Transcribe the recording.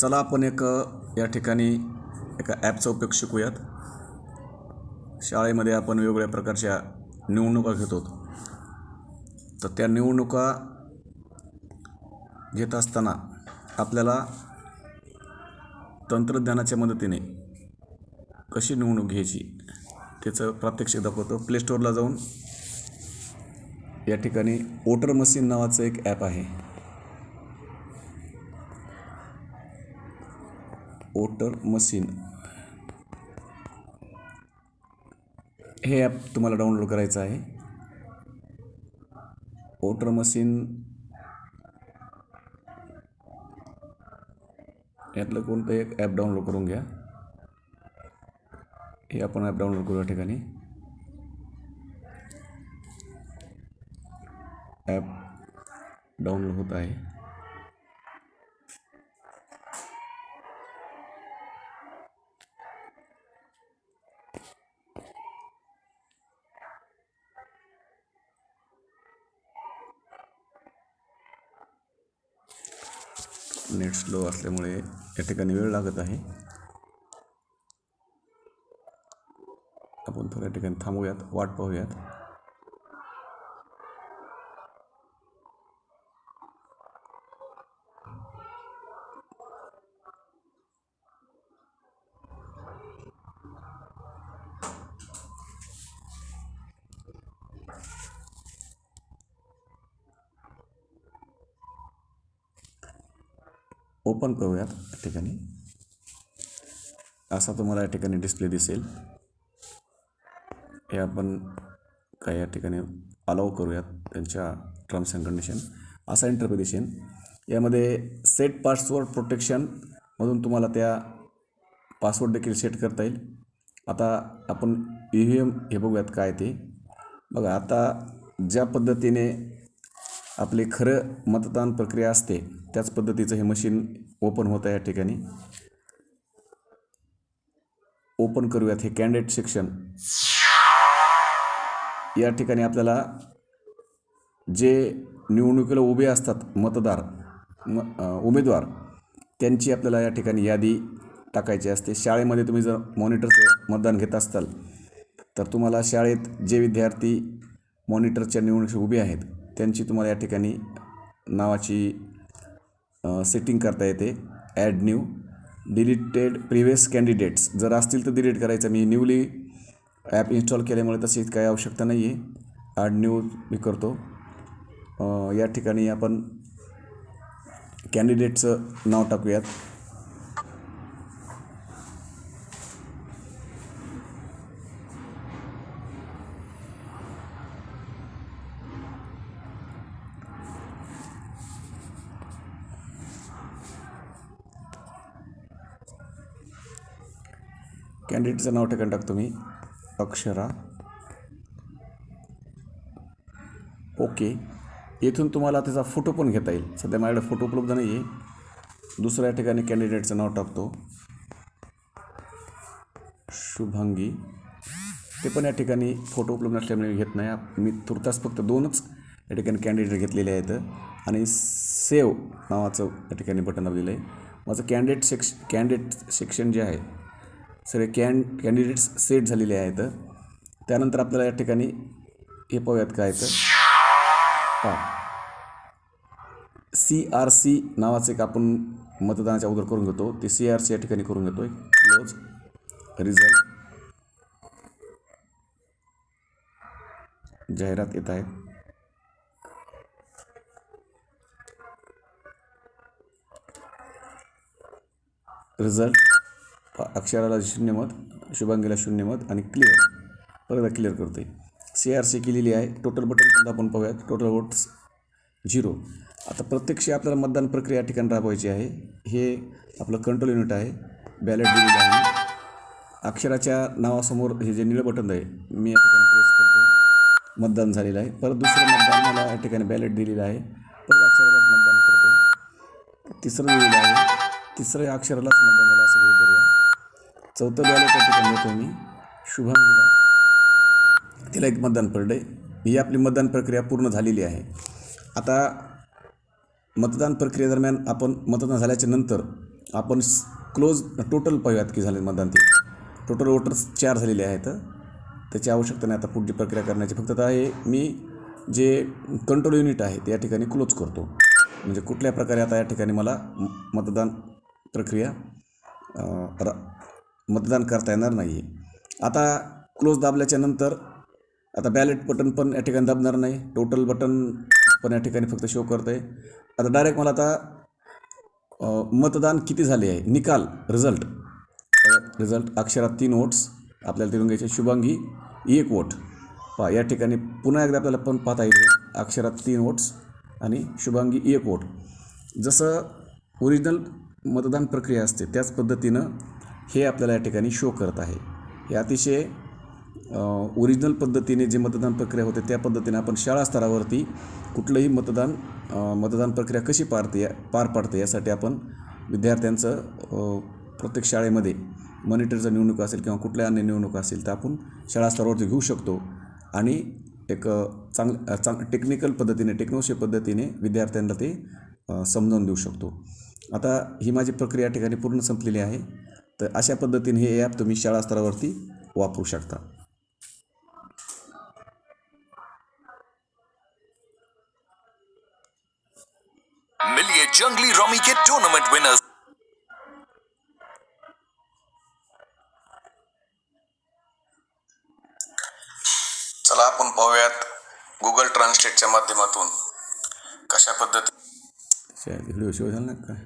चला आपण एक या ठिकाणी एका ॲपचा उपयोग शिकूयात. शाळेमध्ये आपण वेगवेगळ्या प्रकारच्या निवडणुका घेतो तर त्या निवडणुका घेत असताना आपल्याला तंत्रज्ञानाच्या मदतीने कशी निवडणूक घ्यायची त्याचं प्रात्यक्षिक दाखवतो. प्ले स्टोअरला जाऊन या ठिकाणी वोटर मशीन नावाचं एक ॲप आहे. ओटर मशीन. हे ॲप तुम्हाला डाउनलोड करायचं आहे. Voter machine. यातलं कोणतं एक ॲप डाउनलोड करून घ्या. हे आपण ॲप डाउनलोड करू या ठिकाणी. ॲप डाउनलोड होत आहे. नेट स्लो असल्यामुळे या ठिकाणी वेळ लागत आहे. आपण थोड्या ठिकाणी थांबूयात वाट पाहूयात. ओपन करूयात या ठिकाणी. असा तुम्हाला या ठिकाणी डिस्प्ले दिसेल. हे आपण काही या ठिकाणी अलाव करूयात त्यांच्या टर्म्स अँड कंडिशन असा इंटरप्रिटेशन यामध्ये सेट पासवर्ड प्रोटेक्शनमधून तुम्हाला त्या पासवर्ड देखील सेट करता येईल. आता आपण ई व्ही एम हे बघूयात काय ते. बघा आता ज्या पद्धतीने आपली खरं मतदान प्रक्रिया असते त्याच पद्धतीचं हे मशीन ओपन होतं या ठिकाणी. ओपन करूयात हे कॅन्डिडेट सेक्शन. या ठिकाणी आपल्याला जे निवडणुकीला उभे असतात मतदार म उमेदवार त्यांची आपल्याला या ठिकाणी यादी टाकायची असते. शाळेमध्ये तुम्ही जर मॉनिटरचं मतदान घेत असाल तर तुम्हाला शाळेत जे विद्यार्थी मॉनिटरच्या निवडणुकीत उभे आहेत त्यांची तुम्हाला या ठिकाणी नावाची सेटिंग करता येते. Add new deleted previous candidates जर असतील तर डिलीट करायचं. मी न्यूली ॲप इन्स्टॉल केल्यामुळे तशी काही आवश्यकता नाही आहे ॲड न्यू मी करतो. या ठिकाणी आपण कॅन्डिडेटचं नाव टाकूयात. कॅन्डिडेटचं नाव टाकून टाकतो मी. अक्षरा. ओके. येथून तुम्हाला त्याचा फोटो पण घेता येईल. सध्या माझ्याकडे फोटो उपलब्ध नाही आहे. दुसऱ्या ठिकाणी कॅन्डिडेटचं नाव टाकतो. शुभांगी. ते पण या ठिकाणी फोटो उपलब्ध असल्यामुळे मी घेत नाही. मी तुर्तास फक्त दोनच या ठिकाणी कॅन्डिडेट घेतलेले आहेत. आणि सेव नावाचं या ठिकाणी बटन दाबलेलं आहे. माझं कॅन्डिडेट सेक्श कॅन्डिडेट सेक्शन जे आहे सगळे कॅन कॅन्डिडेट्स सेट झालेले आहेत. त्यानंतर आपल्याला या ठिकाणी हे पाहूयात काय तर पहा. सी आर सी नावाचं एक आपण मतदानाच्या अगोदर करून घेतो. ते सी आर सी या ठिकाणी करून घेतो क्लोज रिझल्ट जाहिरात येत आहेत रिझल्ट अक्षराला शून्य मत शुभांगीला शून्य मत आणि क्लिअर परत क्लिअर करते सी आर सी केलेली आहे. टोटल बटन सुद्धा आपण पाहूयात. टोटल वोट्स झिरो आता प्रत्यक्ष आपल्याला मतदान प्रक्रिया या ठिकाणी राबवायची आहे. हे आपलं कंट्रोल युनिट आहे. बॅलेट दिलेलं आहे. अक्षराच्या नावासमोर हे जे निळं बटन आहे मी या ठिकाणी प्रेस करतो. मतदान झालेलं आहे. परत दुसरं मतदान मला या ठिकाणी बॅलेट दिलेलं आहे. परत अक्षरालाच मतदान करतो आहे तिसरं दिलेलं आहे. तिसरं अक्षरालाच मतदान झालं असं गृहीत धरूया. चौथं बॅलेट ठिकाणी तुम्ही मी. शुभंगीला तिला एक मतदान पडलं आहे ही आपली मतदान प्रक्रिया पूर्ण झालेली आहे. आता मतदान प्रक्रियेदरम्यान आपण मतदान झाल्याच्यानंतर आपण क्लोज टोटल पाहूयात की झाले मतदान ते. टोटल वोटर्स चार झालेले आहेत. त्याची आवश्यकता नाही आता पुढची प्रक्रिया करण्याची. फक्त आता हे मी जे कंट्रोल युनिट आहे ते या ठिकाणी क्लोज करतो. म्हणजे कुठल्या प्रकारे आता या ठिकाणी मला मतदान प्रक्रिया मतदान करता येणार नाही आहे आता क्लोज दाबल्याच्या नंतर आता बॅलेट बटन पण या ठिकाणी दाबणार नाही. टोटल बटन पण या ठिकाणी फक्त शो करतं आहे आता डायरेक्ट मला आता मतदान किती झाले आहे? निकाल रिझल्ट रिझल्ट अक्षरात तीन वोट्स आपल्याला तिथून घ्यायचे शुभांगी एक वोट पहा या ठिकाणी पुन्हा एकदा आपल्याला पण पाहता येईल अक्षरात तीन वोट्स आणि शुभांगी एक वोट जसं ओरिजिनल मतदान प्रक्रिया असते त्याच पद्धतीनं हे आपल्याला या ठिकाणी शो करत आहे. हे अतिशय ओरिजिनल पद्धतीने जे मतदान प्रक्रिया होते त्या पद्धतीने आपण शाळा स्तरावरती कुठलंही मतदान मतदान प्रक्रिया कशी पारते या पार पाडते यासाठी आपण विद्यार्थ्यांचं प्रत्येक शाळेमध्ये मॉनिटरचं निवडणूक असेल किंवा कुठल्या अन्य निवडणूक असेल तर आपण शाळा स्तरावरती घेऊ शकतो. आणि एक चांग चांग टेक्निकल पद्धतीने टेक्नॉलॉजी पद्धतीने विद्यार्थ्यांना ते समजावून देऊ शकतो. आता ही माझी प्रक्रिया या ठिकाणी पूर्ण संपलेली आहे. तर अशा पद्धतीने हे ॲप तुम्ही शाळा स्तरावरती वापरू शकता. मिलिए जंगली रॉमी के टूर्नामेंट विनर्स चला आपण पाहूयात गुगल ट्रान्सलेटच्या माध्यमातून कशा पद्धती व्हिडिओ शिवाय झाला ना काय